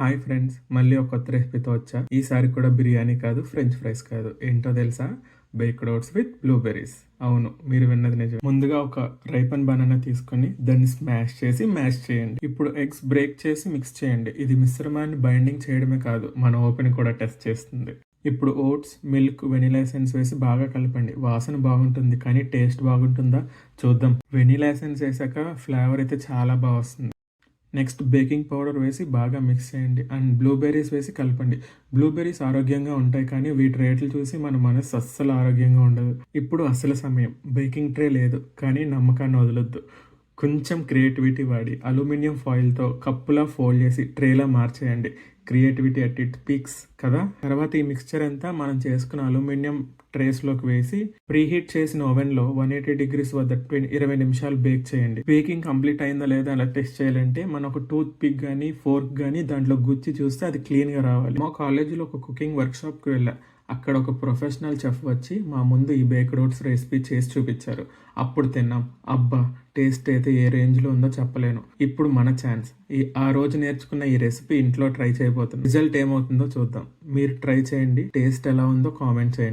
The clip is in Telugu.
హాయ్ ఫ్రెండ్స్ మళ్ళీ ఒక కొత్త రెసిపీతో వచ్చా. ఈసారి కూడా బిర్యానీ కాదు ఫ్రెంచ్ ఫ్రైస్ కాదు. ఏంటో తెలుసా? Baked oats with blueberries. అవును మీరు విన్నది నిజం ముందుగా ఒక రైపన్ బనానా తీసుకొని దాన్ని స్మాష్ చేసి మ్యాష్ చేయండి. ఇప్పుడు ఎగ్స్ బ్రేక్ చేసి మిక్స్ చేయండి. ఇది మిశ్రమాన్ని బైండింగ్ చేయడమే కాదు మన ఓపెన్ కూడా టెస్ట్ చేస్తుంది. ఇప్పుడు ఓట్స్ మిల్క్ వెనీలా ఎసెన్స్ వేసి బాగా కలపండి. వాసన బాగుంటుంది కానీ టేస్ట్ బాగుంటుందా? చూద్దాం. వెనీలా ఎసెన్స్ వేసాక ఫ్లేవర్ అయితే చాలా బాగా వస్తుంది. నెక్స్ట్ బేకింగ్ పౌడర్ వేసి బాగా మిక్స్ చేయండి. అండ్ బ్లూబెర్రీస్ వేసి కలపండి. బ్లూబెర్రీస్ ఆరోగ్యంగా ఉంటాయి కానీ వీటి రేట్లు చూసి మన మనసు అస్సలు ఆరోగ్యంగా ఉండదు. ఇప్పుడు అసలు సమయం. బేకింగ్ ట్రే లేదు కానీ నమ్మకాన్ని వదలొద్దు. కొంచెం క్రియేటివిటీ వాడి అల్యూమినియం ఫాయిల్తో కప్పులా ఫోల్డ్ చేసి ట్రేలా మార్చేయండి. క్రియేటివిటీ అట్ ఇట్ పీక్స్ కదా? తర్వాత ఈ మిక్స్చర్ అంతా మనం చేసుకున్న అల్యూమినియం ట్రేస్లోకి వేసి ప్రీహీట్ చేసిన ఓవెన్లో వన్ ఎయిటీ డిగ్రీస్ వద్ద ట్వంటీ ఇరవై నిమిషాలు బేక్ చేయండి. బేకింగ్ కంప్లీట్ అయిందా లేదా అలా టెస్ట్ చేయాలంటే మనం ఒక టూత్ పిక్ కానీ ఫోర్క్ కానీ దాంట్లో గుచ్చి చూస్తే అది క్లీన్గా రావాలి. మా కాలేజీలో ఒక కుకింగ్ వర్క్షాప్కి వెళ్ళా. అక్కడ ఒక ప్రొఫెషనల్ చెఫ్ వచ్చి మా ముందు ఈ బేక్డ్ ఓట్స్ రెసిపీ చేసి చూపించారు. అప్పుడు తిన్నాం. అబ్బా టేస్ట్ అయితే ఏ రేంజ్లో ఉందో చెప్పలేను. ఇప్పుడు మన ఛాన్స్ ఈ ఆ రోజు నేర్చుకున్న ఈ రెసిపీ ఇంట్లో ట్రై చేయబోతున్నాం రిజల్ట్ ఏమవుతుందో చూద్దాం. మీరు ట్రై చేయండి. టేస్ట్ ఎలా ఉందో కామెంట్ చేయండి.